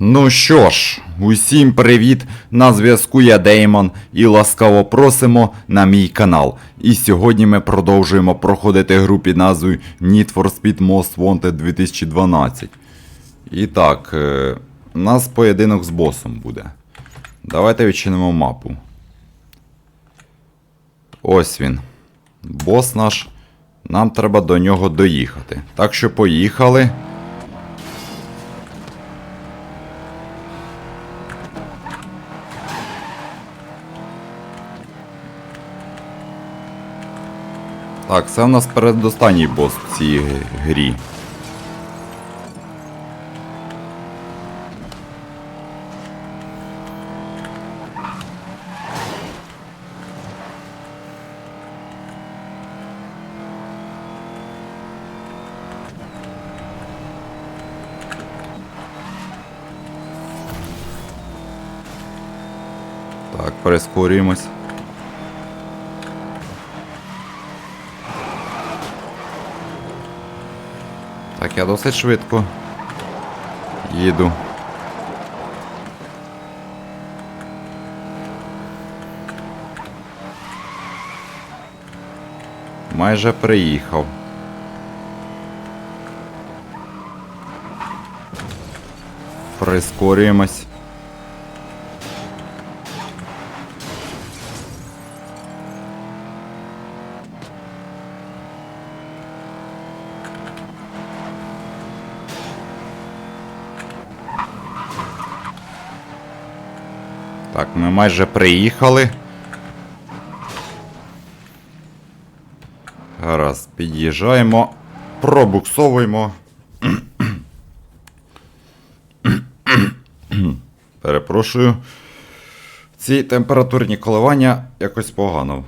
Ну що ж, усім привіт! На зв'язку я Деймон і ласкаво просимо на мій канал. І сьогодні ми продовжуємо проходити гру під назвою Need for Speed Most Wanted 2012. І так, е, у нас поєдинок з босом буде. Давайте відчинимо мапу. Ось він. Бос наш. Нам треба до нього доїхати. Так що поїхали. Так, це в нас передостанній бос в цій грі. Так, перескорюємось. Я досить швидко їду. Майже приїхав. Прискорюємось. Так, ми майже приїхали. Гаразд, під'їжджаємо, пробуксовуємо. Перепрошую. Ці температурні коливання якось погано.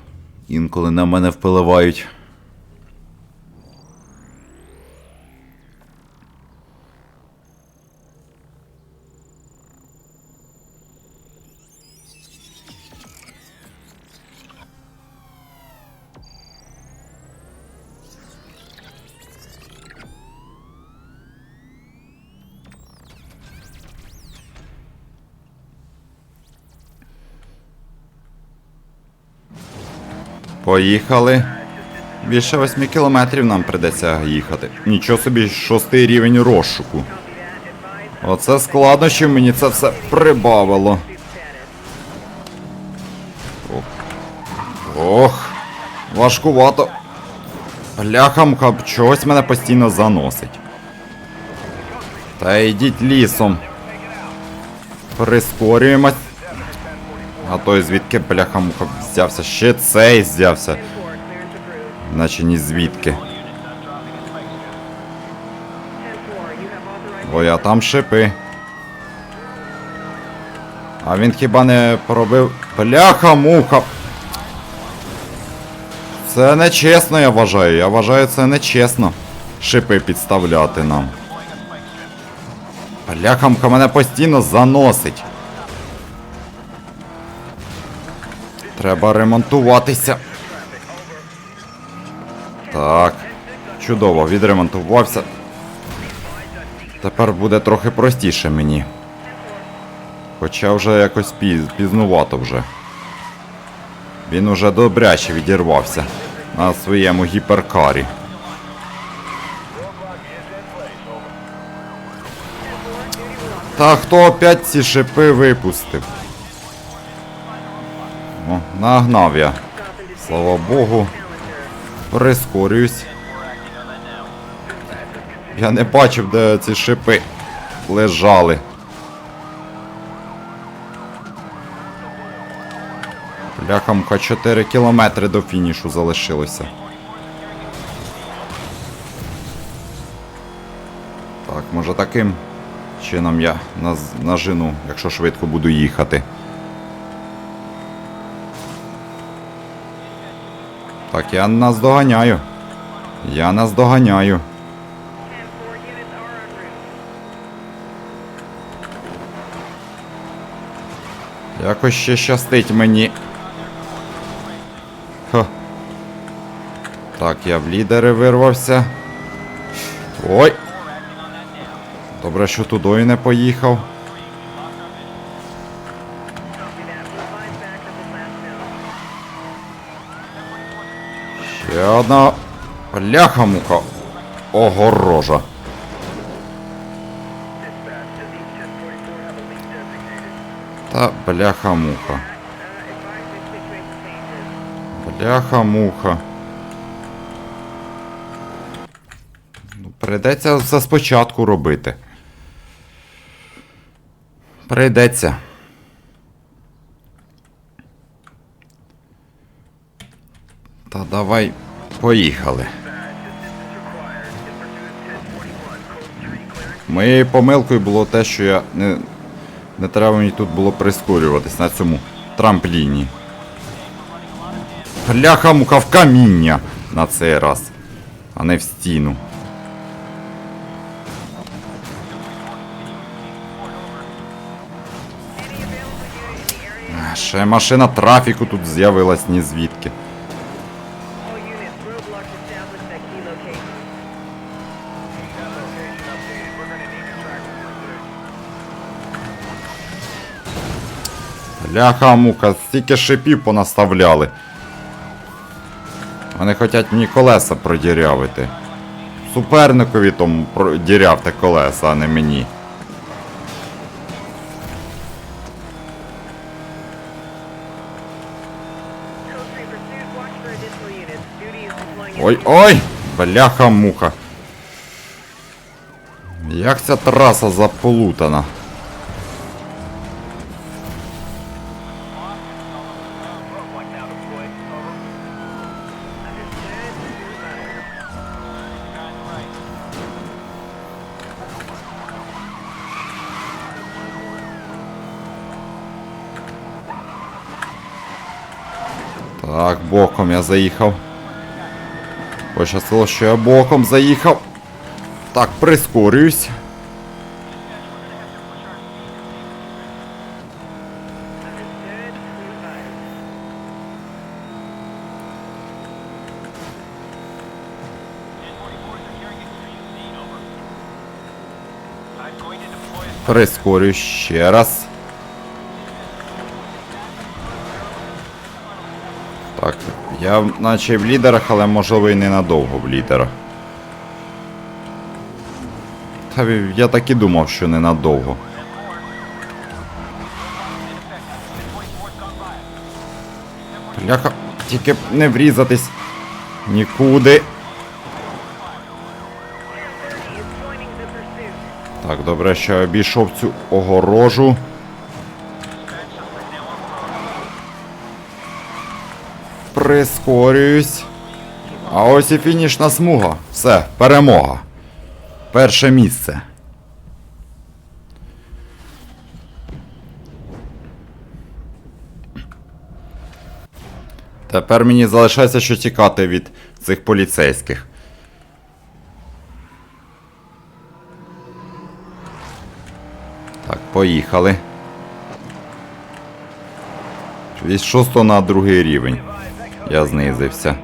Інколи на мене впливають. Поїхали. Більше 8 кілометрів нам придеться їхати. Нічого собі, шостий рівень розшуку. Оце складнощів мені це все прибавило. Ох, Ох важкувато. Бляхамка, чогось мене постійно заносить. Та йдіть лісом. Прискорюємось. А той звідки бляхамуха взявся? Ще цей взявся. Наче ні звідки. Ой, а там шипи. А він хіба не пробив. Бляха-муха! Це нечесно, я вважаю. Я вважаю, це нечесно. Шипи підставляти нам. Бляхамка мене постійно заносить. Треба ремонтуватися. Так. Чудово, відремонтувався. Тепер буде трохи простіше мені. Хоча вже якось піз, пізнувато вже. Він уже добряче відірвався на своєму гіперкарі. Та хто опять ці шипи випустив? О, нагнав я. Слава Богу. Прискорююсь. Я не бачив, де ці шипи лежали. Бляхамка 4 кілометри до фінішу залишилося. Так, може таким чином я нажину, якщо швидко буду їхати. Так, я нас доганяю. Я нас доганяю. Якось ще щастить мені. Ха. Так, я в лідери вирвався. Ой. Добре, що тудою не поїхав. Ще одна бляха-муха огорожа. Та бляха-муха. Бляха-муха. Ну, прийдеться все спочатку робити. Прийдеться. Та давай поїхали. Моєю помилкою було те, що я не, не треба мені тут було прискорюватись на цьому трампліні. Бляха муха в каміння на цей раз, а не в стіну. Ще машина трафіку тут з'явилась ні звідки. Бляха мука, стільки шипів понаставляли. Вони хочуть мені колеса продірявити. Суперникові тому продірявте колеса, а не мені. Code 3 pursuit, watch for additional units. Duty is deploying Ой, ой! Бляха муха. Як ця траса заполутана. Так, боком я заїхав. Пощастило, що я боком заїхав. Так, прискорююсь. Прискорююсь ще раз. Так, я наче в лідерах, але можливо і ненадовго в лідерах. Та я так і думав, що ненадовго. Бляха, тільки б не врізатись нікуди. 1030 is joining the pursuit. Так, добре, що я обійшов цю огорожу. Прискорююсь. А ось і фінішна смуга. Все, перемога. Перше місце. Тепер мені залишається що тікати від цих поліцейських. Так, поїхали. Від 6 на другий рівень. Я знизився. Be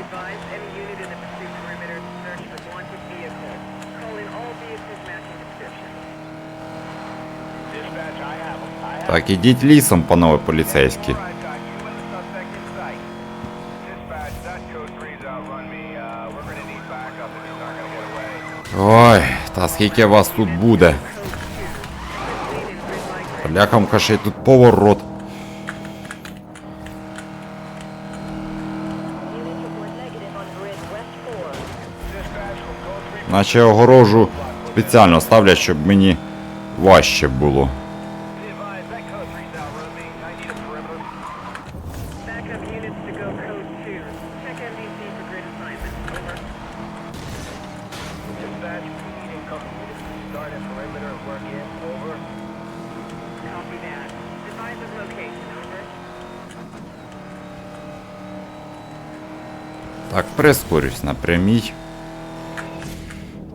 advised, any unit in the pursuit perimeter to search for wanted vehicle. Call in all vehicles matching description. Так, ідіть лісом, панове поліцейські. Ой, та скільки вас тут буде? Блякам кашей тут поворот. Наче огорожу спеціально ставлять, щоб мені важче було. Backup units to go code 2. Check MDC for grid assignment. Over. Copy that. Advise of location. Over. Так, прискорюсь на прямій.